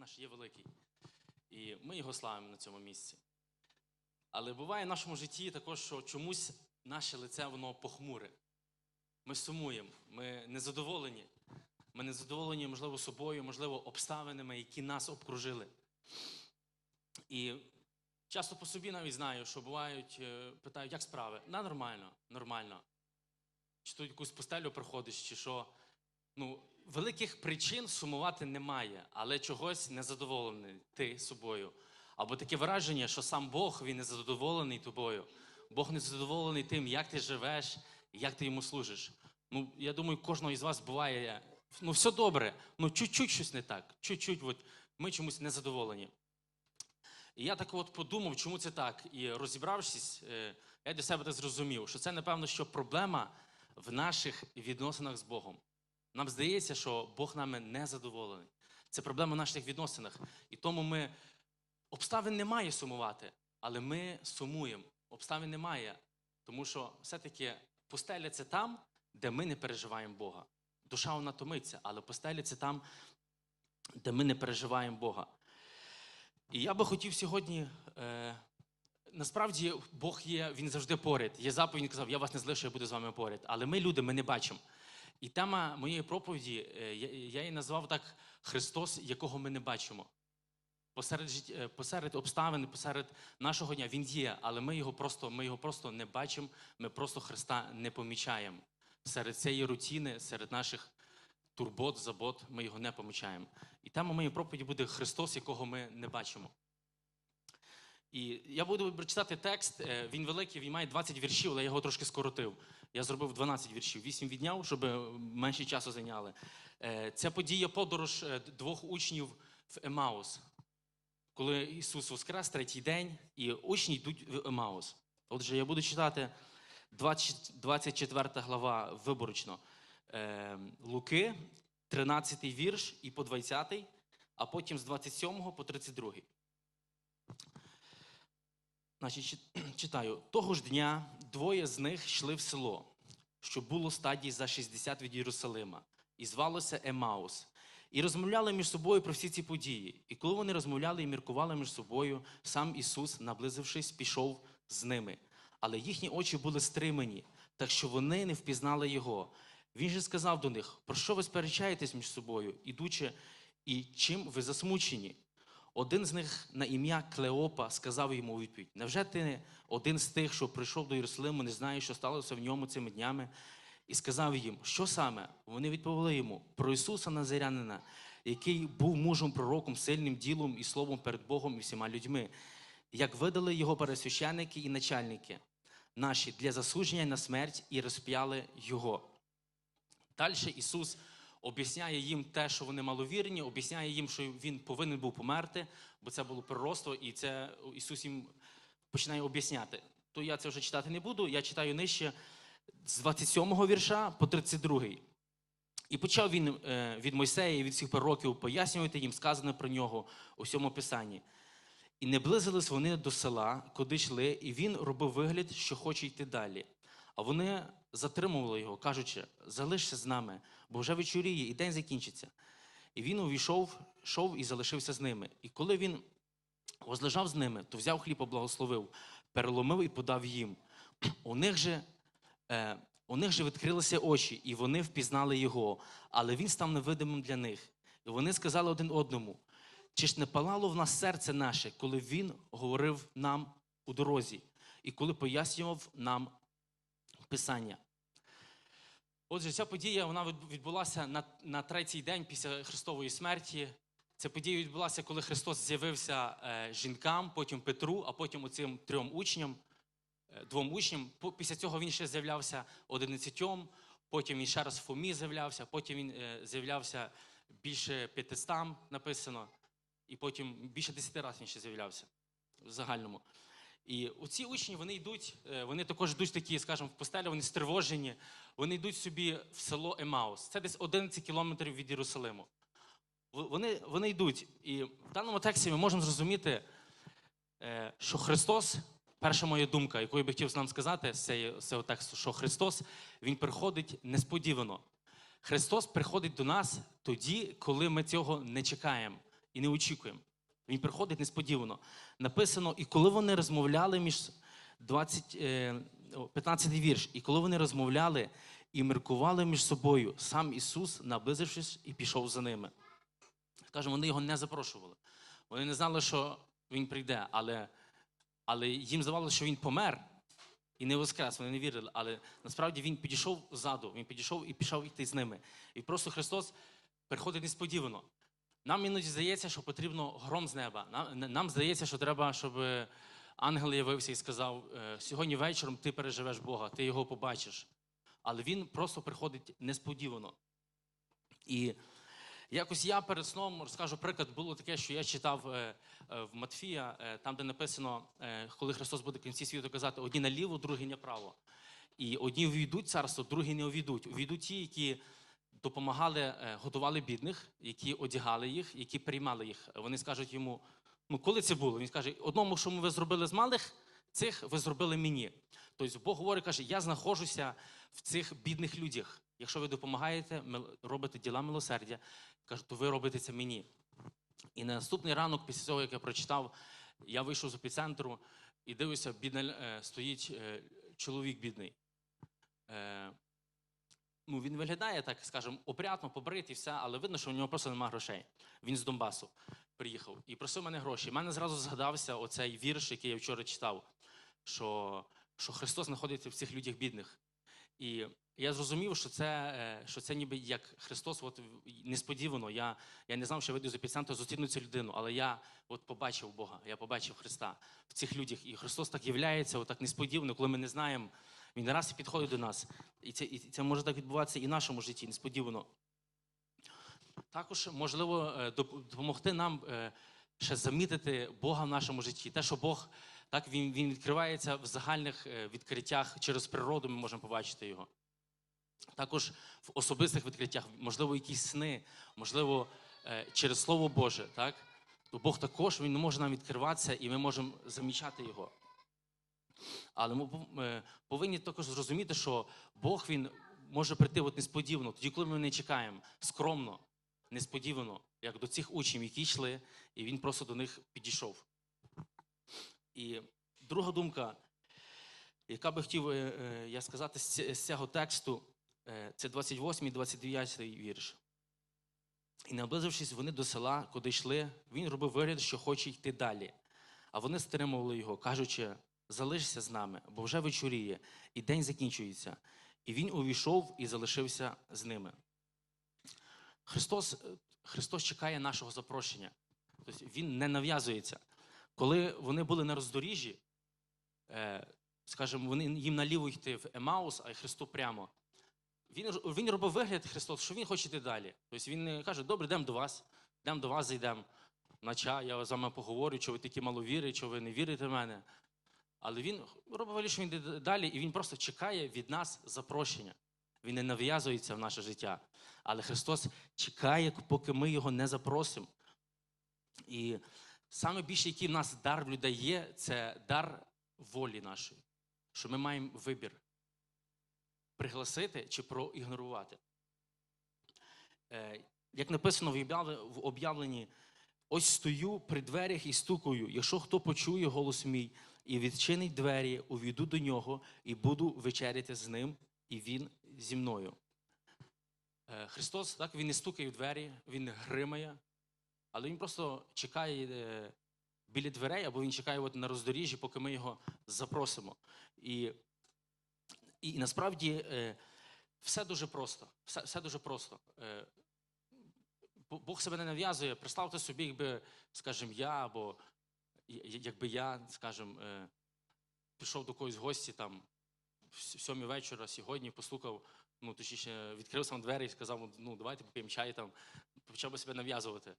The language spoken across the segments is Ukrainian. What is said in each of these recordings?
наш є великий. І ми його славимо на цьому місці. Але буває в нашому житті також, що чомусь наше лице воно похмуре. Ми сумуємо, ми незадоволені. Ми незадоволені, можливо, собою, можливо, обставинами, які нас обкружили. І часто по собі навіть знаю, що бувають, е, питають, як справи? На нормально, нормально. Чи тут якусь постелю приходиш, чи що. Ну, великих причин сумувати немає, але чогось незадоволений ти собою. Або таке враження, що сам Бог він не задоволений тобою. Бог не задоволений тим, як ти живеш, як ти йому служиш. Ну, я думаю, кожного із вас буває, ну, все добре, ну чуть-чуть щось не так. Чуть-чуть, от ми чомусь не задоволені. І я так от подумав, чому це так. І розібравшись, е, я для себе так зрозумів, що це, напевно, що проблема в наших відносинах з Богом. Нам здається, що Бог нами не задоволений. Це проблема в наших відносинах. І тому ми обставин немає сумувати, але ми сумуємо. Обставин немає, тому що все-таки постеля це там, де ми не переживаємо Бога. Душа вона томиться, але постеля це там, де ми не переживаємо Бога. І я би хотів сьогодні. Е, насправді Бог є, він завжди поряд. Є заповідь, він казав, я вас не залишу, я буду з вами поряд. Але ми, люди, ми не бачимо. І тема моєї проповіді, е, я, її назвав так Христос, якого ми не бачимо. Посеред, е, посеред обставин, посеред нашого дня він є, але ми його просто, ми його просто не бачимо, ми просто Христа не помічаємо. Серед цієї рутини, серед наших турбот, забот, ми його не помічаємо. І тема моєї проповіді буде Христос, якого ми не бачимо. І я буду прочитати текст. е, Він великий, він має 20 віршів, але я його трошки скоротив. Я зробив 12 віршів, 8 відняв, щоб е, менше часу зайняли. Це подія подорож е, двох учнів в Емаус, коли Ісус воскрес третій день, і учні йдуть в Емаус. Отже, я буду читати 24 глава виборочно Луки, 13 вірш і по 20, а потім з 27 по 32. Значить, читаю. Того ж дня двоє з них йшли в село, що було стадії за 60 від Єрусалима, і звалося Емаус. І розмовляли між собою про всі ці події. І коли вони розмовляли і міркували між собою, сам Ісус, наблизившись, пішов з ними. Але їхні очі були стримані, так що вони не впізнали його. Він же сказав до них: про що ви сперечаєтесь між собою, ідучи, і чим ви засмучені? Один з них на ім'я Клеопа сказав йому відповідь: Невже ти один з тих, що прийшов до Єрусалиму, не знаєш, що сталося в ньому цими днями? І сказав їм, що саме? Вони відповіли йому про Ісуса Назарянина, який був мужем пророком, сильним ділом і словом перед Богом і всіма людьми, як видали його пересвященники і начальники наші для засудження на смерть і розп'яли його. Далі Ісус об'ясняє їм те, що вони маловірні, об'ясняє їм, що Він повинен був померти, бо це було пророцтво, і це Ісус їм починає об'ясняти. То я це вже читати не буду, я читаю нижче з 27-го вірша по 32. І почав він е, від Мойсея і від всіх пророків пояснювати їм сказане про нього у всьому писанні. І не близились вони до села, куди йшли, і він робив вигляд, що хоче йти далі. А вони затримували його, кажучи: залишся з нами, бо вже вечоріє, і день закінчиться. І він увійшов, йшов і залишився з ними. І коли він возлежав з ними, то взяв хліб, поблагословив, переломив і подав їм. У них же, е, у них же відкрилися очі, і вони впізнали його, але він став невидимим для них. І вони сказали один одному: чи ж не палало в нас серце наше, коли він говорив нам у дорозі, і коли пояснював нам Писання? Отже, ця подія вона відбулася на, на третій день після Христової смерті. Ця подія відбулася, коли Христос з'явився е, жінкам, потім Петру, а потім оцим трьом учням, е, двом учням. Після цього він ще з'являвся одинадцятьом, потім він ще раз Фомі з'являвся, потім він е, з'являвся більше п'ятистам написано, і потім більше десяти разів він ще з'являвся в загальному. І оці учні вони йдуть, е, вони також йдуть такі, скажімо, в постелі, вони стривожені, вони йдуть собі в село Емаус. Це десь 11 кілометрів від Єрусалиму. Вони, вони йдуть. І в даному тексті ми можемо зрозуміти, е, що Христос, перша моя думка, яку я би хотів нам сказати з цього тексту, що Христос Він приходить несподівано. Христос приходить до нас тоді, коли ми цього не чекаємо. і не очікуємо. Він приходить несподівано. Написано, і коли вони розмовляли між 20, е, 15 вірш, і коли вони розмовляли і міркували між собою, сам Ісус, наблизившись, і пішов за ними. Скажемо, вони його не запрошували. Вони не знали, що він прийде, але, але їм здавалося, що він помер і не воскрес. Вони не вірили. Але насправді він підійшов ззаду, він підійшов і пішов йти з ними. І просто Христос приходить несподівано. Нам іноді здається, що потрібно гром з неба. Нам, нам здається, що треба, щоб ангел явився і сказав: «Е, сьогодні вечором ти переживеш Бога, ти його побачиш. Але він просто приходить несподівано. І якось я перед сном розкажу приклад, було таке, що я читав е, е, в Матфія, там, де написано, коли Христос буде в кінці світу казати, одні наліво, другі направо. І одні увійдуть царство, другі не увійдуть. Увійдуть ті, які допомагали, е, готували бідних, які одягали їх, які приймали їх. Вони скажуть йому: ну коли це було? Він скаже: одному, що ви зробили з малих, цих ви зробили мені. Тобто Бог говорить, каже, я знаходжуся в цих бідних людях. Якщо ви допомагаєте, робите діла милосердя, каже, то ви робите це мені. І на наступний ранок, після того, як я прочитав, я вийшов з епіцентру і дивлюся, бідна, е, стоїть е, чоловік бідний. Ну, він виглядає так, скажімо, опрятно, побритий, все, але видно, що у нього просто немає грошей. Він з Донбасу приїхав і просив мене гроші. У мене зразу згадався оцей вірш, який я вчора читав, що, що Христос знаходиться в цих людях бідних. І я зрозумів, що це, е, що це ніби як Христос, от несподівано. Я, я не знав, що вийду з епіцентру, зустріну цю людину, але я от побачив Бога, я побачив Христа в цих людях. І Христос так являється, отак несподівано, коли ми не знаємо. Він раз і підходить до нас. І це, і це може так відбуватися і в нашому житті, несподівано. Також можливо е, допомогти нам е, ще замітити Бога в нашому житті. Те, що Бог так він, він відкривається в загальних е, відкриттях через природу, ми можемо побачити його. Також в особистих відкриттях, можливо, якісь сни, можливо, через Слово Боже, так? То Бог також він може нам відкриватися, і ми можемо замічати його. Але ми е, повинні також зрозуміти, що Бог він може прийти от несподівано, тоді, коли ми не чекаємо, скромно, несподівано, як до цих учнів, які йшли, і він просто до них підійшов. І друга думка, яка би хотів е, е, я сказати з цього тексту, це 28 і 29 вірш. І наблизившись вони до села, куди йшли, він робив вигляд, що хоче йти далі. А вони стримували його, кажучи, залишся з нами, бо вже вечоріє, і день закінчується. І він увійшов і залишився з ними. Христос, е, Христос чекає нашого запрошення. Тобто Він не нав'язується. Коли вони були на роздоріжжі, е, скажімо, вони їм наліво йти в Емаус, а й Христу прямо. Він, він робив вигляд Христос, що він хоче йти далі. Тобто він не каже, добре, йдемо до вас, йдемо до вас, зайдемо на чай, я з вами поговорю, що ви такі маловіри, що ви не вірите в мене. Але він робить вигляд, що він йде далі, і він просто чекає від нас запрошення. Він не нав'язується в наше життя. Але Христос чекає, поки ми його не запросимо. І саме більше, який в нас дар в людей є, це дар волі нашої, що ми маємо вибір пригласити чи проігнорувати. Е, Як написано в об'явленні, ось стою при дверях і стукаю. Якщо хто почує голос мій і відчинить двері, увійду до нього і буду вечеряти з ним, і він зі мною. Е, Христос, так, він не стукає в двері, він гримає, але він просто чекає е, біля дверей, або він чекає от на роздоріжжі, поки ми його запросимо. І, і, насправді е, все дуже просто. Все, все дуже просто. Бог себе не нав'язує. Представте собі, якби, скажімо, я або якби я, скажімо, е, пішов до когось в гості там в сьомій вечора сьогодні, послухав, ну точніше, відкрив сам двері і сказав, ну давайте поп'ємо чай там, почав би себе нав'язувати.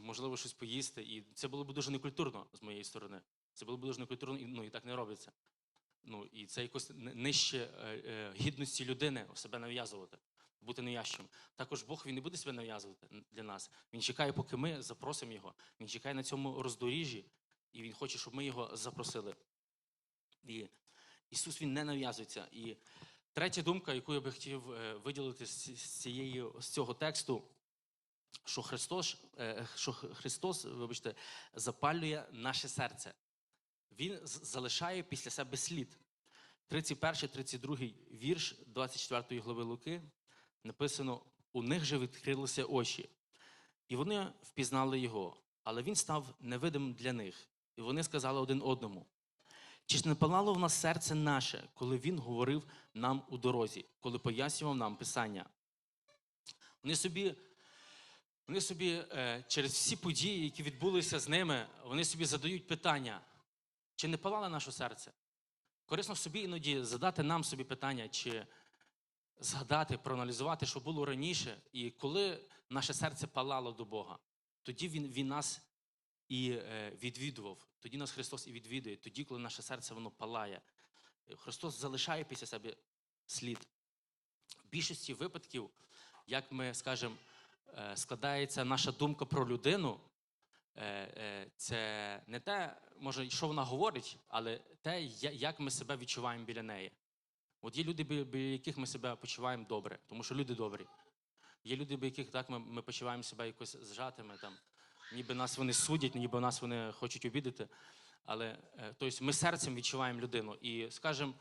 Можливо, щось поїсти. І це було б дуже некультурно з моєї сторони. Це було б дуже некультурно, і, ну і так не робиться. Ну і це якось нижче е, е, гідності людини себе нав'язувати, бути неящим. Також Бог він не буде себе нав'язувати для нас. Він чекає, поки ми запросимо його. Він чекає на цьому роздоріжжі, і він хоче, щоб ми його запросили. І Ісус він не нав'язується. І третя думка, яку я би хотів е, виділити з цієї з цього тексту, що Христос, е, що Христос, вибачте, запалює наше серце. Він залишає після себе слід. 31, 32 вірш 24 глави Луки написано: у них же відкрилися очі, і вони впізнали його, але він став невидимим для них. І вони сказали один одному: чи ж не палало в нас серце наше, коли він говорив нам у дорозі, коли пояснював нам Писання? Вони собі, вони собі е, через всі події, які відбулися з ними, вони собі задають питання, чи не палало наше серце? Корисно собі іноді задати нам собі питання, чи згадати, проаналізувати, що було раніше, і коли наше серце палало до Бога, тоді Він, він нас і е, відвідував. Тоді нас Христос і відвідує, тоді, коли наше серце воно палає. Е, Христос залишає після себе слід. В більшості випадків, як ми скажемо, е, складається наша думка про людину, е, це не те, може, що вона говорить, але те, як ми себе відчуваємо біля неї. От є люди, бі- біля яких ми себе почуваємо добре, тому що люди добрі. Є люди, біля яких так ми, ми почуваємо себе якось зжатими, там, ніби нас вони судять, ніби нас вони хочуть обідати. Але е, тобто ми серцем відчуваємо людину. І скажімо,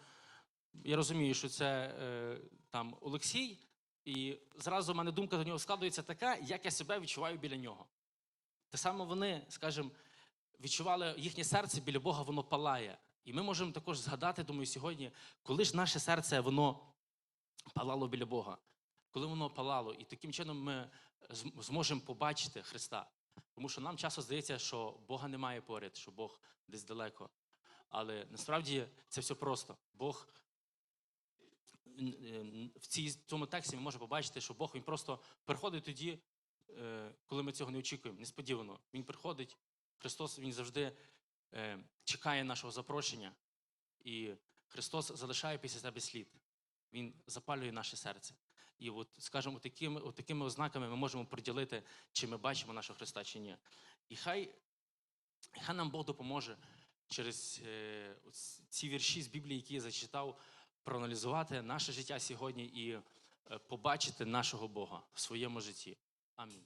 я розумію, що це е, там Олексій, і зразу в мене думка до нього складується така, як я себе відчуваю біля нього. Те саме вони, скажімо, відчували їхнє серце біля Бога, воно палає. І ми можемо також згадати, думаю, сьогодні, коли ж наше серце воно палало біля Бога, коли воно палало, і таким чином ми зможемо побачити Христа. Тому що нам часто здається, що Бога немає поряд, що Бог десь далеко. Але насправді це все просто. Бог н- в цьому тексті ми можемо побачити, що Бог він просто приходить тоді, е, коли ми цього не очікуємо, несподівано. Він приходить, Христос Він завжди е, чекає нашого запрошення, і Христос залишає після себе слід. Він запалює наше серце. І от, скажімо, такими, от такими ознаками ми можемо приділити, чи ми бачимо нашого Христа, чи ні. І хай, хай нам Бог допоможе через е, ці вірші з Біблії, які я зачитав, проаналізувати наше життя сьогодні і е, побачити нашого Бога в своєму житті. Амінь.